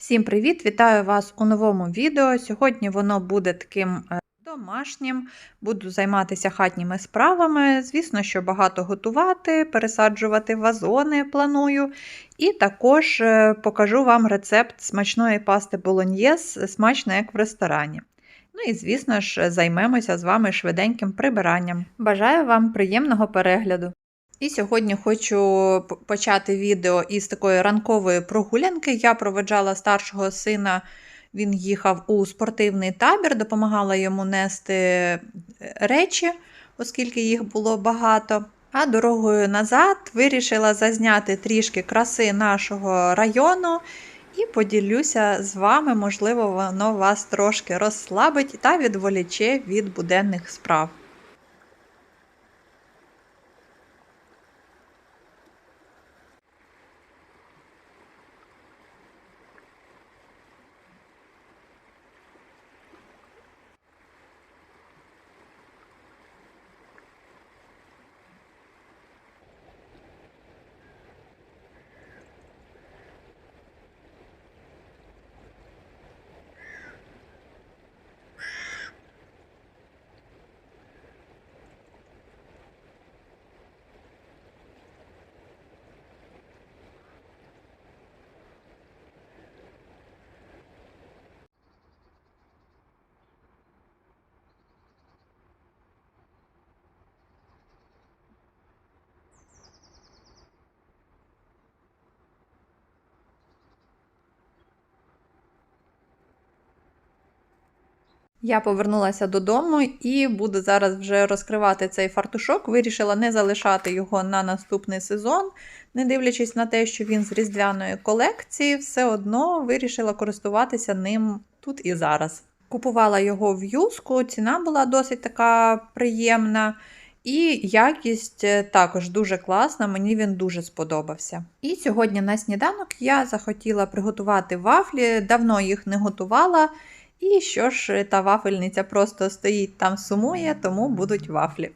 Всім привіт! Вітаю вас у новому відео. Сьогодні воно буде таким е, домашнім. Буду займатися хатніми справами. Звісно, що багато готувати, пересаджувати вазони планую. І також е, покажу вам рецепт смачної пасти болоньєз, смачно як в ресторані. Ну і, звісно ж, займемося з вами швиденьким прибиранням. Бажаю вам приємного перегляду! І сьогодні хочу почати відео із такої ранкової прогулянки. Я проведжала старшого сина, він їхав у спортивний табір, допомагала йому нести е, речі, оскільки їх було багато. А дорогою назад вирішила зазняти трішки краси нашого району і поділюся з вами, можливо, воно вас трошки розслабить та відволіче від буденних справ. Я повернулася додому і буду зараз вже розкривати цей фартушок. Вирішила не залишати його на наступний сезон, не дивлячись на те, що він з різдвяної колекції, все одно вирішила користуватися ним тут і зараз. Купувала його в юску, ціна була досить така приємна. І якість е, також дуже класна, мені він дуже сподобався. І сьогодні на сніданок я захотіла приготувати вафлі, давно їх не готувала. І що ж, та вафельниця просто стоїть там сумує, тому будуть вафлі.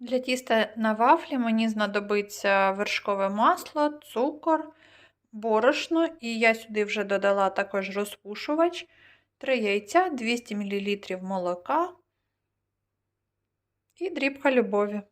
Для тіста на вафлі мені знадобиться вершкове масло, цукор, борошно, і я сюди вже додала також розпушувач, 3 яйця, 200 мл молока і дрібка любові.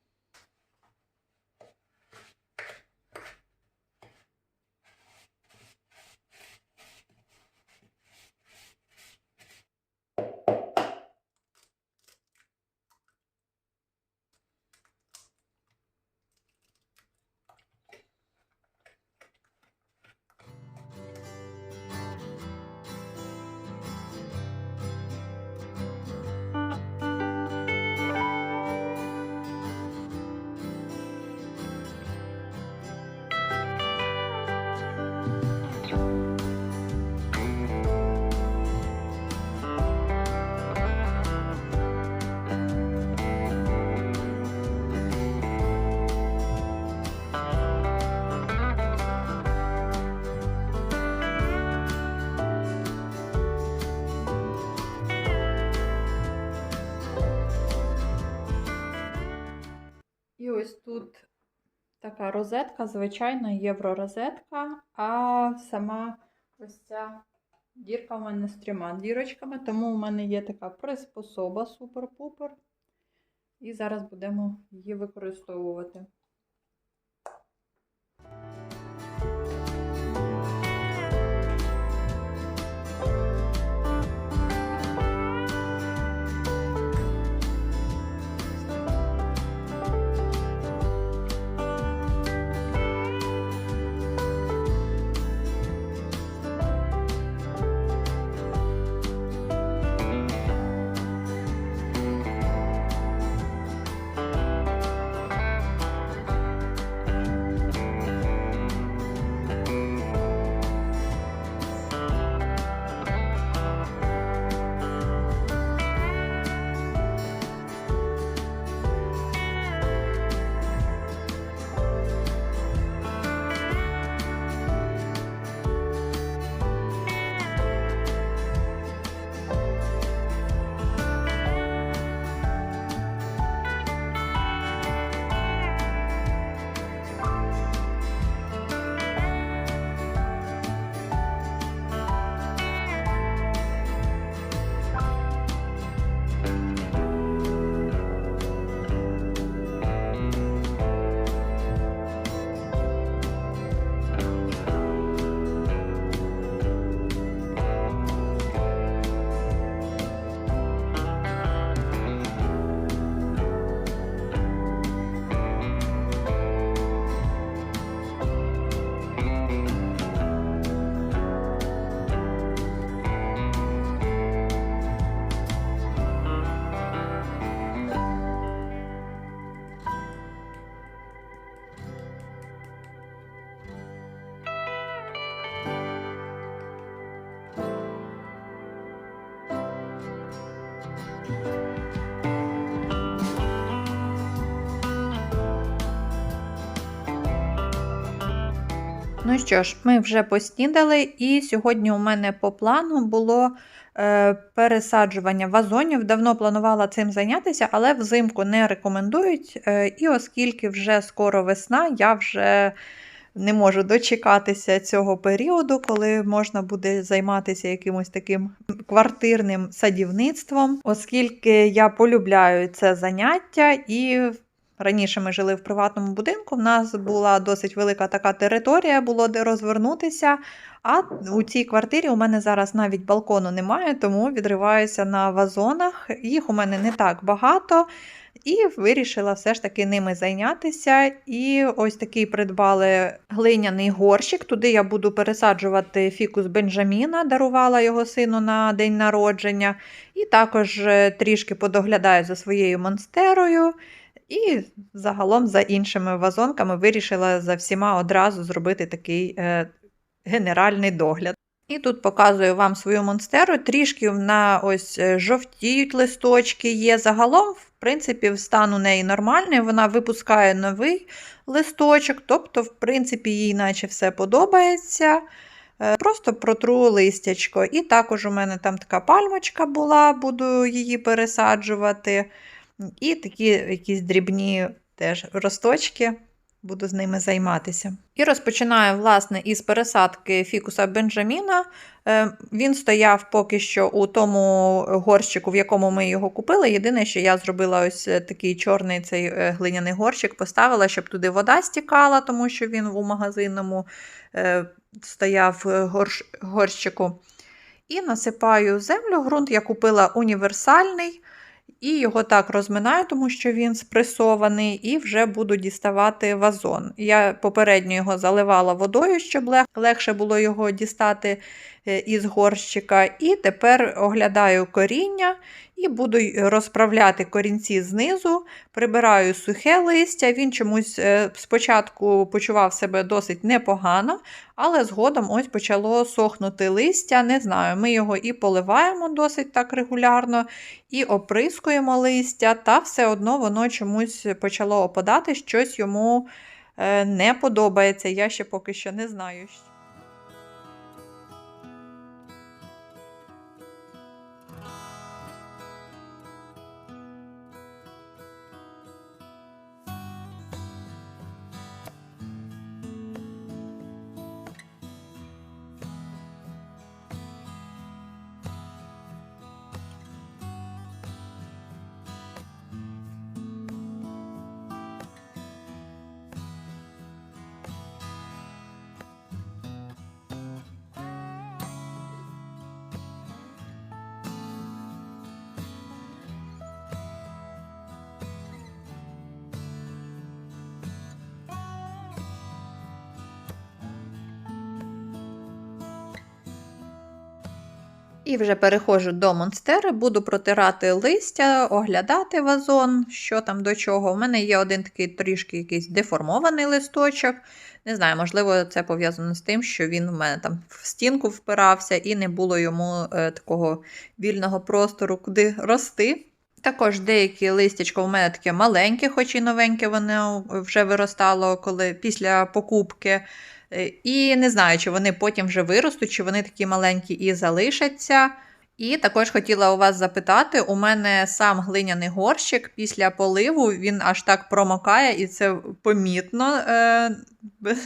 Така розетка, звичайна євророзетка, а сама ось ця дірка в мене з трьома дірочками, тому у мене є така приспособа супер-пупер. І зараз будемо її використовувати. Ну що ж, ми вже поснідали, і сьогодні у мене по плану було е, пересаджування вазонів. Давно планувала цим зайнятися, але взимку не рекомендують. Е, і оскільки вже скоро весна, я вже не можу дочекатися цього періоду, коли можна буде займатися якимось таким квартирним садівництвом, оскільки я полюбляю це заняття і. Раніше ми жили в приватному будинку, в нас була досить велика така територія, було де розвернутися. А у цій квартирі у мене зараз навіть балкону немає, тому відриваюся на вазонах. Їх у мене не так багато. І вирішила все ж таки ними зайнятися. І ось такий придбали глиняний горщик. Туди я буду пересаджувати фікус Бенджаміна, дарувала його сину на день народження. І також е, трішки подоглядаю за своєю монстерою. І загалом за іншими вазонками вирішила за всіма одразу зробити такий е, генеральний догляд. І тут показую вам свою монстеру. Трішки вона ось е, жовтіють листочки є. Загалом, в принципі, стан у неї нормальний, вона випускає новий листочок, тобто, в принципі, їй наче все подобається. Е, Просто протру листячко. І також у мене там така пальмочка була, буду її пересаджувати. І такі якісь дрібні теж росточки, буду з ними займатися. І розпочинаю, власне, із пересадки фікуса Бенджаміна. Е, Він стояв поки що у тому горщику, в якому ми його купили. Єдине, що я зробила ось такий чорний цей е, глиняний горщик, поставила, щоб туди вода стікала, тому що він у магазинному е, стояв горщ, горщику. І насипаю землю. Ґрунт я купила універсальний. І його так розминаю, тому що він спресований, і вже буду діставати вазон. Я попередньо його заливала водою, щоб легше було його дістати із горщика. І тепер оглядаю коріння і буду розправляти корінці знизу, прибираю сухе листя. Він чомусь е, спочатку почував себе досить непогано, але згодом ось почало сохнути листя. Не знаю, ми його і поливаємо досить так регулярно, і оприскуємо листя, та все одно воно чомусь почало опадати, щось йому е, не подобається. Я ще поки що не знаю. І вже переходжу до монстери, буду протирати листя, оглядати вазон, що там до чого. У мене є один такий трішки якийсь деформований листочок. Не знаю, можливо, це пов'язано з тим, що він в мене там в стінку впирався і не було йому е, такого вільного простору, куди рости. Також деякі листячко у мене таке маленьке, хоч і новеньке, воно вже виростало коли після покупки. Е, і не знаю, чи вони потім вже виростуть, чи вони такі маленькі і залишаться. І також хотіла у вас запитати: у мене сам глиняний горщик після поливу він аж так промокає, і це помітно е-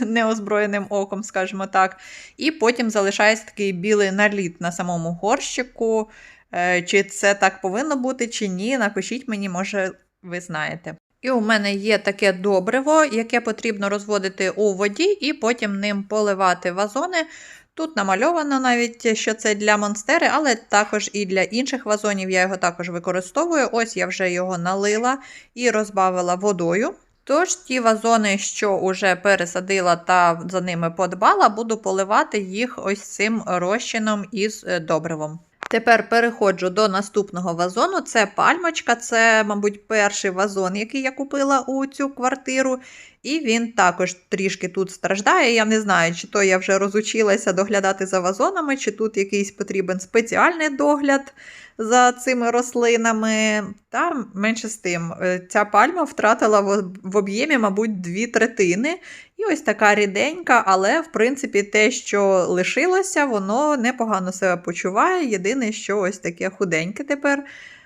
неозброєним оком, скажімо так. І потім залишається такий білий наліт на самому горщику. Е- Чи це так повинно бути, чи ні? Напишіть мені, може, ви знаєте. І у мене є таке добриво, яке потрібно розводити у воді і потім ним поливати вазони. Тут намальовано навіть, що це для монстери, але також і для інших вазонів я його також використовую. Ось я вже його налила і розбавила водою. Тож ті вазони, що вже пересадила та за ними подбала, буду поливати їх ось цим розчином із е, добривом. Тепер переходжу до наступного вазону. Це пальмочка, це, мабуть, перший вазон, який я купила у цю квартиру. І він також трішки тут страждає. Я не знаю, чи то я вже розучилася доглядати за вазонами, чи тут якийсь потрібен спеціальний догляд за цими рослинами. Та менше з тим, е, ця пальма втратила в об'ємі, мабуть, дві третини. І ось така ріденька, але, в принципі, те, що лишилося, воно непогано себе почуває. Єдине, що ось таке худеньке тепер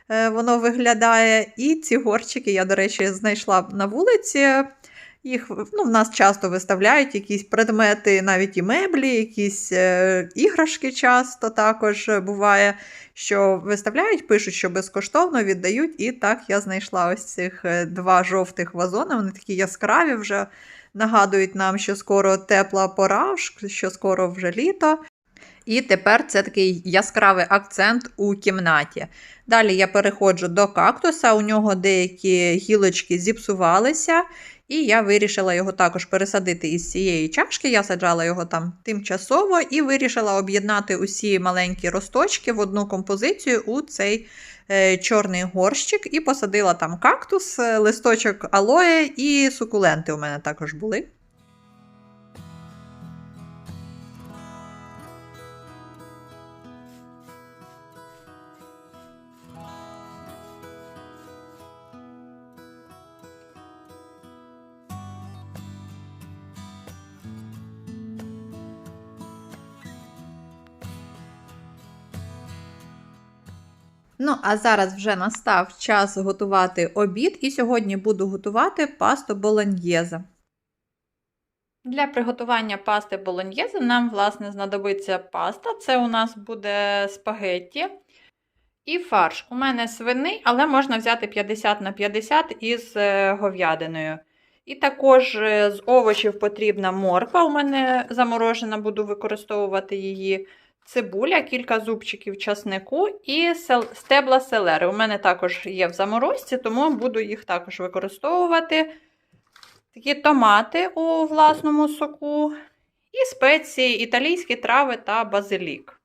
е, воно виглядає. І ці горчики я, до речі, знайшла на вулиці. Їх ну, в нас часто виставляють якісь предмети, навіть і меблі, якісь е, іграшки часто також буває, що виставляють, пишуть, що безкоштовно віддають. І так я знайшла ось цих е, два жовтих вазони. Вони такі яскраві вже нагадують нам, що скоро тепла пора, що скоро вже літо. І тепер це такий яскравий акцент у кімнаті. Далі я переходжу до кактуса, у нього деякі гілочки зіпсувалися, і я вирішила його також пересадити із цієї чашки. Я саджала його там тимчасово і вирішила об'єднати усі маленькі росточки в одну композицію у цей е, чорний горщик, і посадила там кактус, е, листочок алоє і сукуленти у мене також були. Ну, а зараз вже настав час готувати обід, і сьогодні буду готувати пасту болоньєзе. Для приготування пасти болоньєзе нам, власне, знадобиться паста. Це у нас буде спагетті і фарш. У мене свиний, але можна взяти 50 на 50 із е, говядиною. І також е, з овочів потрібна морква. У мене заморожена, буду використовувати її цибуля, кілька зубчиків часнику і стебла селери. У мене також є в заморозці, тому буду їх також використовувати. Такі томати у власному соку, і спеції, італійські трави та базилік.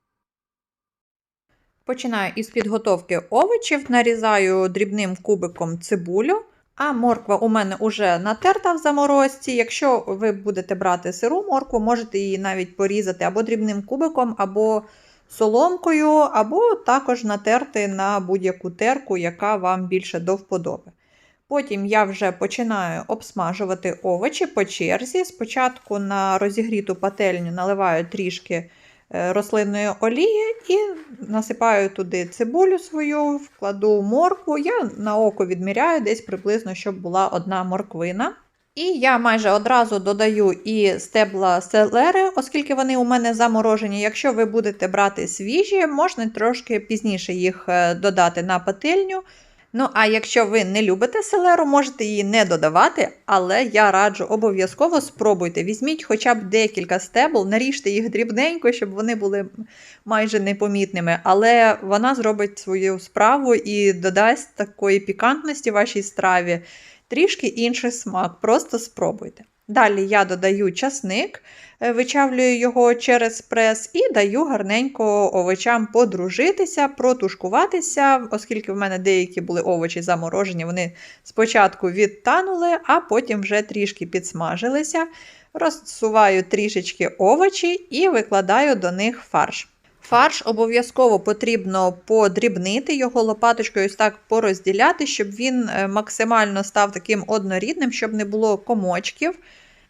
Починаю із підготовки овочів, нарізаю дрібним кубиком цибулю. А морква у мене вже натерта в заморозці. Якщо ви будете брати сиру моркву, можете її навіть порізати або дрібним кубиком, або соломкою, або також натерти на будь-яку терку, яка вам більше до вподоби. Потім я вже починаю обсмажувати овочі по черзі. Спочатку на розігріту пательню наливаю трішки рослинної олії і насипаю туди цибулю свою, вкладу моркву. Я на око відміряю десь приблизно, щоб була одна морквина. І я майже одразу додаю і стебла селери, оскільки вони у мене заморожені. Якщо ви будете брати свіжі, можна трошки пізніше їх е, додати на пательню. Ну, а якщо ви не любите селеру, можете її не додавати, але я раджу обов'язково спробуйте. Візьміть хоча б декілька стебл, наріжте їх дрібненько, щоб вони були майже непомітними. Але вона зробить свою справу і додасть такої пікантності вашій страві. Трішки інший смак, просто спробуйте. Далі я додаю часник, е, вичавлюю його через прес і даю гарненько овочам подружитися, протушкуватися, оскільки в мене деякі були овочі заморожені, вони спочатку відтанули, а потім вже трішки підсмажилися. Розсуваю трішечки овочі і викладаю до них фарш. Фарш обов'язково потрібно подрібнити, його лопаточкою ось так порозділяти, щоб він е, максимально став таким однорідним, щоб не було комочків.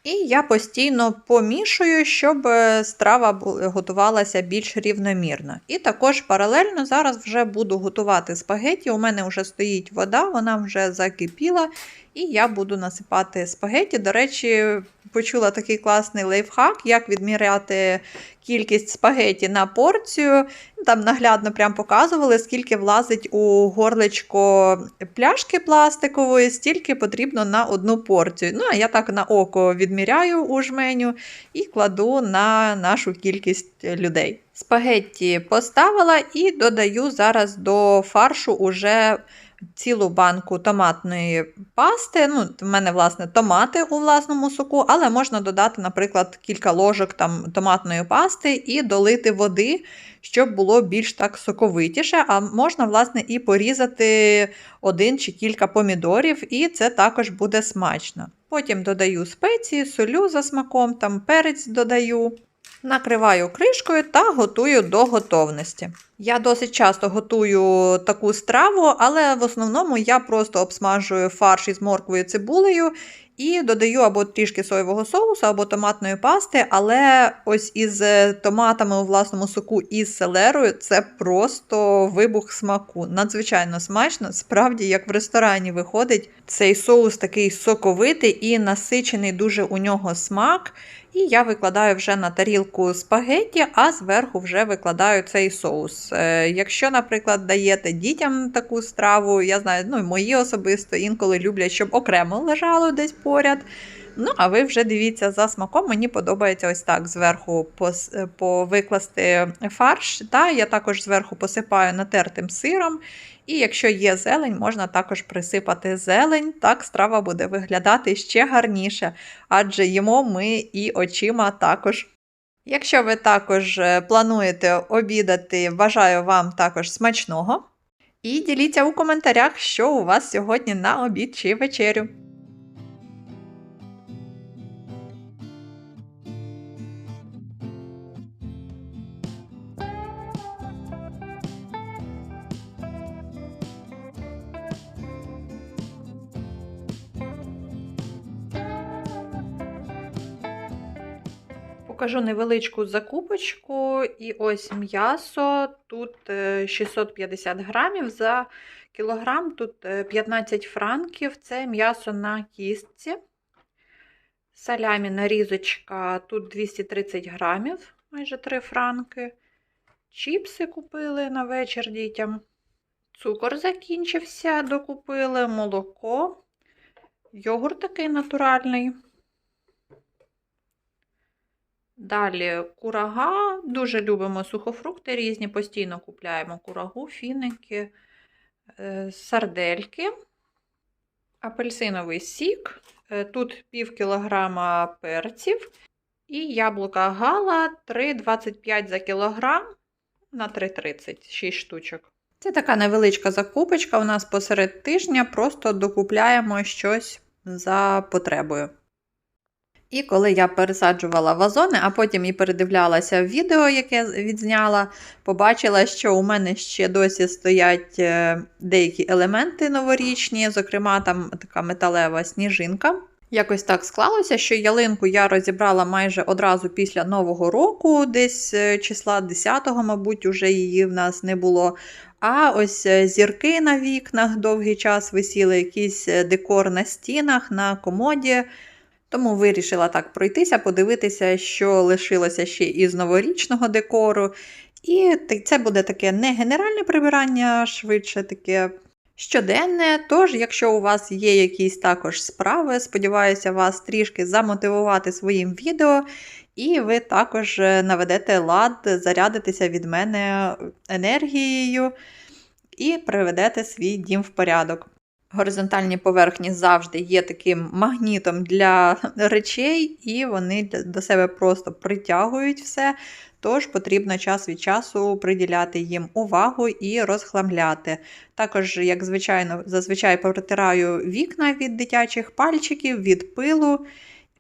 І я постійно помішую, щоб е, страва готувалася більш рівномірно. І також паралельно зараз вже буду готувати спагеті. У мене вже стоїть вода, вона вже закипіла, і я буду насипати спагеті. До речі, почула такий класний лайфхак, як відміряти кількість спагеті на порцію. Там наглядно прям показували, скільки влазить у горлечко пляшки пластикової, стільки потрібно на одну порцію. Ну, а я так на око відміряю у жменю і кладу на нашу кількість людей. Спагетті поставила і додаю зараз до фаршу уже цілу банку томатної пасти. Ну, В мене, власне, томати у власному соку, але можна додати, наприклад, кілька ложок там, томатної пасти і долити води, щоб було більш так соковитіше. А можна, власне, і порізати один чи кілька помідорів, і це також буде смачно. Потім додаю спеції, солю за смаком, там перець додаю. Накриваю кришкою та готую до готовності. Я досить часто готую таку страву, але в основному я просто обсмажую фарш із морквою цибулею і додаю або трішки соєвого соусу, або томатної пасти. Але ось із е, томатами у власному соку і з селерою це просто вибух смаку. Надзвичайно смачно. Справді, як в ресторані виходить, цей соус такий соковитий і насичений дуже у нього смак. І я викладаю вже на тарілку спагетті, а зверху вже викладаю цей соус. Е, якщо, наприклад, даєте дітям таку страву, я знаю, ну мої особисто інколи люблять, щоб окремо лежало десь поряд. Ну, а ви вже дивіться за смаком. Мені подобається ось так зверху пос- повикласти фарш. Та я також зверху посипаю натертим сиром. І якщо є зелень, можна також присипати зелень. Так страва буде виглядати ще гарніше, адже їмо ми і очима також. Якщо ви також е, плануєте обідати, бажаю вам також смачного. І діліться у коментарях, що у вас сьогодні на обід чи вечерю. Покажу невеличку закупочку. І ось м'ясо. Тут е, 650 грамів за кілограм, тут е, 15 франків. Це м'ясо на кістці. Салямі нарізочка, тут 230 грамів, майже 3 франки. Чіпси купили на вечір дітям. Цукор закінчився, докупили, молоко. Йогурт такий натуральний. Далі курага. Дуже любимо сухофрукти різні, постійно купляємо курагу, фіники, е, сардельки, апельсиновий сік. Е, Тут пів кілограма перців і яблука гала 3,25 за кілограм на 3,30, 6 штучок. Це така невеличка закупочка у нас посеред тижня, просто докупляємо щось за потребою. І коли я пересаджувала вазони, а потім і передивлялася відео, яке відзняла, побачила, що у мене ще досі стоять е, деякі елементи новорічні, зокрема, там така металева сніжинка. Якось так склалося, що ялинку я розібрала майже одразу після Нового року, десь е, числа 10-го, мабуть, уже її в нас не було. А ось е, зірки на вікнах довгий час висіли, якийсь декор на стінах, на комоді. Тому вирішила так пройтися, подивитися, що лишилося ще із новорічного декору. І це буде таке не генеральне прибирання, швидше таке щоденне. Тож, якщо у вас є якісь також справи, сподіваюся, вас трішки замотивувати своїм відео. І ви також е, наведете лад, зарядитеся від мене енергією і приведете свій дім в порядок. Горизонтальні поверхні завжди є таким магнітом для речей, і вони до себе просто притягують все. Тож потрібно час від часу приділяти їм увагу і розхламляти. Також, як звичайно, зазвичай протираю вікна від дитячих пальчиків, від пилу.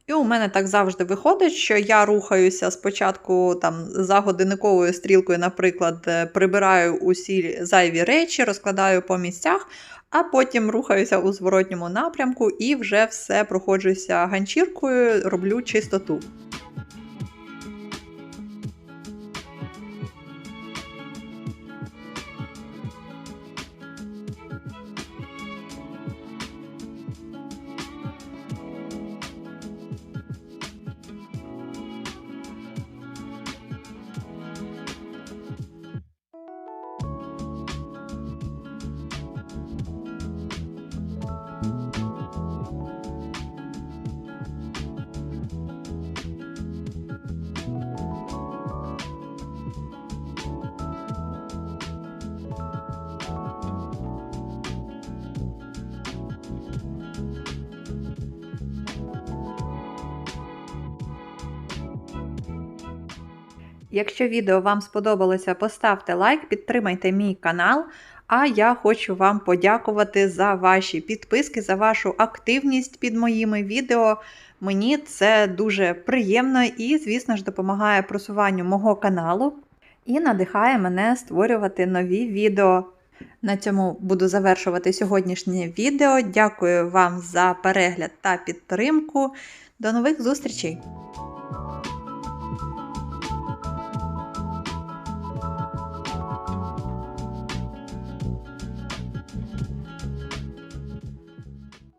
І у мене так завжди виходить, що я рухаюся спочатку там за годинниковою стрілкою, наприклад, прибираю усі зайві речі, розкладаю по місцях, а потім рухаюся у зворотньому напрямку і вже все проходжуся ганчіркою, роблю чистоту. Якщо відео вам сподобалося, поставте лайк, підтримайте мій канал. А я хочу вам подякувати за ваші підписки, за вашу активність під моїми відео. Мені це дуже приємно і, звісно ж, допомагає просуванню мого каналу і надихає мене створювати нові відео. На цьому буду завершувати сьогоднішнє відео. Дякую вам за перегляд та підтримку. До нових зустрічей!